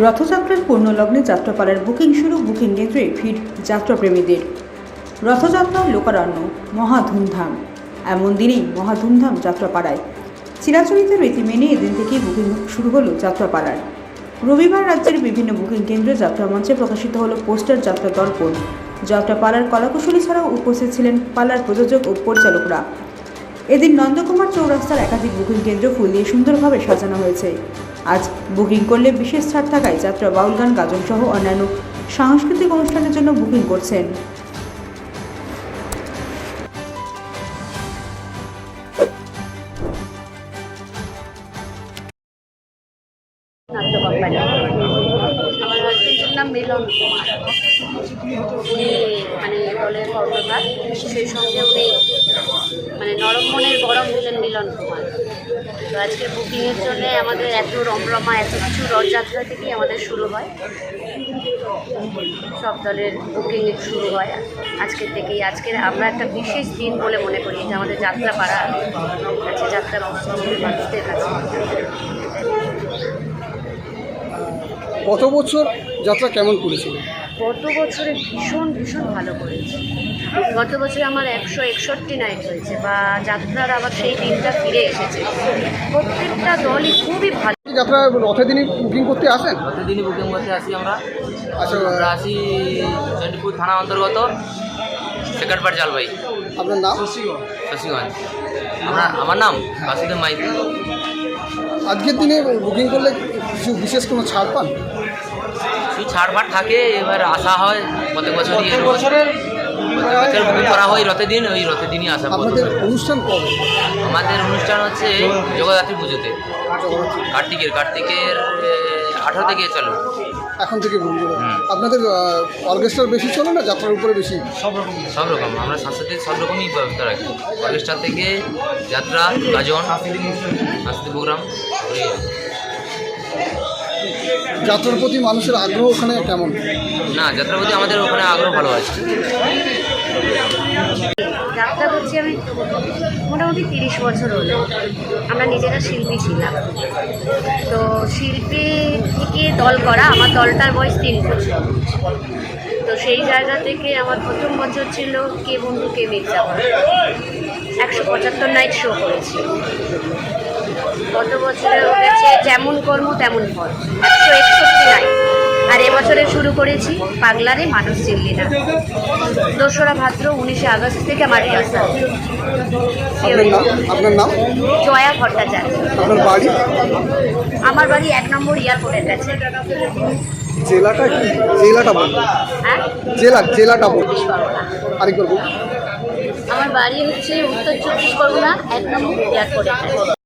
রথযাত্রার পূর্ণলগ্নে যাত্রাপালার বুকিং শুরু বুকিং কেন্দ্রে ভিড় যাত্রাপ্রেমীদের। রথযাত্রা, লোকারণ্য, মহা ধুমধাম। এমন দিনেই মহা ধুমধাম যাত্রাপাড়ায় চিরাচরিত রীতি মেনে এদিন থেকেই বুকিং শুরু হলো যাত্রাপালার। রবিবার রাজ্যের বিভিন্ন বুকিং কেন্দ্রে যাত্রা মঞ্চে প্রকাশিত হলো পোস্টার যাত্রা দর্পণ। যাত্রাপালার কলাকুশলী ছাড়াও উপস্থিত ছিলেন পালার প্রযোজক ও পরিচালকরা। এদিন নন্দকুমার চৌরাস্তার একাধিক বুকিং কেন্দ্র ফুল দিয়ে সুন্দরভাবে সাজানো হয়েছে। আজ বুকিং করলে বিশেষ ছাড় থাকায় যাত্রা বাউল গান গাজন সহ অন্যান্য সাংস্কৃতিক অনুষ্ঠানের জন্য বুকিং করছেন। মানে সেই সঙ্গে উনি মানে নরম মনের গরম মিলন কুমার তো আজকে বুকিংয়ের জন্য আমাদের এত রমরমা, এত কিছু রথযাত্রা থেকেই আমাদের শুরু হয়। সব দলের বুকিং শুরু হয় আজকের থেকেই। আজকের আমরা একটা বিশেষ দিন বলে মনে করি যে আমাদের যাত্রা পাড়া আছে, যাত্রা মানুষদের কাছে। গত বছর যাত্রা কেমন করেছিল? গত বছরে ভীষণ ভীষণ ভালো করেছে। গত বছরে আমার একশো একষট্টি নাইট হয়েছে বা যাত্রার আবার সেই দিনটা ফিরে এসেছে। প্রত্যেকটা দলই খুবই ভালো। যাত্রা রথের দিনই বুকিং করতে আসেন? প্রতিদিনই বুকিং করতে আসি আমরা। আচ্ছা। আমরা আসি চণ্ডীপুর থানা অন্তর্গত সেকারপাট জালবাই আপনার নাম? শশীগঞ্জ। আমরা আমার নাম বাসুদেব মাইতি। আজকের দিনে বুকিং করলে কিছু বিশেষ কোনো ছাড় পান? কিছু ছাড়ফাড় থাকে এবার আসা হয় প্রত্যেক বছরই এর বছর বুকিং করা হয় রথের দিন ওই রথের দিনই আসা। আপনাদের অনুষ্ঠান কবে? আমাদের অনুষ্ঠান হচ্ছে জগদ্ধাত্রী পুজোতে। কার্তিকের কার্তিকের আঠারো থেকে চলো। এখন থেকে বলব আপনাদের অর্কেস্ট্রার বেশি চলে না যাত্রার উপরে বেশি? সব রকম। সব রকম আমরা সাংস্কৃতিক সব রকমই ব্যবস্থা রাখি। অর্কেস্ট্রা থেকে যাত্রা গাজন সাংস্কৃতিক প্রোগ্রাম যাত্রার প্রতি মানুষের আগ্রহ ওখানে কেমন? না যাত্রার প্রতি আমাদের ওখানে আগ্রহ ভালো আছে। যাত্রা করছি আমি মোটামুটি তিরিশ বছর হলো। আমরা নিজেরা শিল্পী ছিলাম। তো শিল্পী থেকে দল করা আমার দলটার বয়স তিন বছর। তো সেই জায়গা থেকে আমার প্রথম বছর ছিল কে বন্ধু কে মির্জাপুর একশো পঁচাত্তর নাইট শো করেছি। গত বছরে হয়েছে যেমন কর্ম তেমন ফল। একশো একষট্টি নাইট আর এবছরে শুরু করেছি পাগলারে মানুষ চিনলি না দোসরা ভাদ্র উনিশে আগস্ট থেকে আমার রিহার্সাল আপনার নাম? জয়া ভট্টাচার্য। আপনার বাড়ি? আমার বাড়ি এক নম্বর এয়ারপোর্টের কাছে। জেলাটা কি? জেলাটা বলুন। হ্যাঁ? জেলা জেলাটা বলুন। চব্বিশ পরগনা। আরেকবার বলুন। আমার বাড়ি হচ্ছে উত্তর চব্বিশ পরগনা এক নম্বর এয়ারপোর্টের কাছে।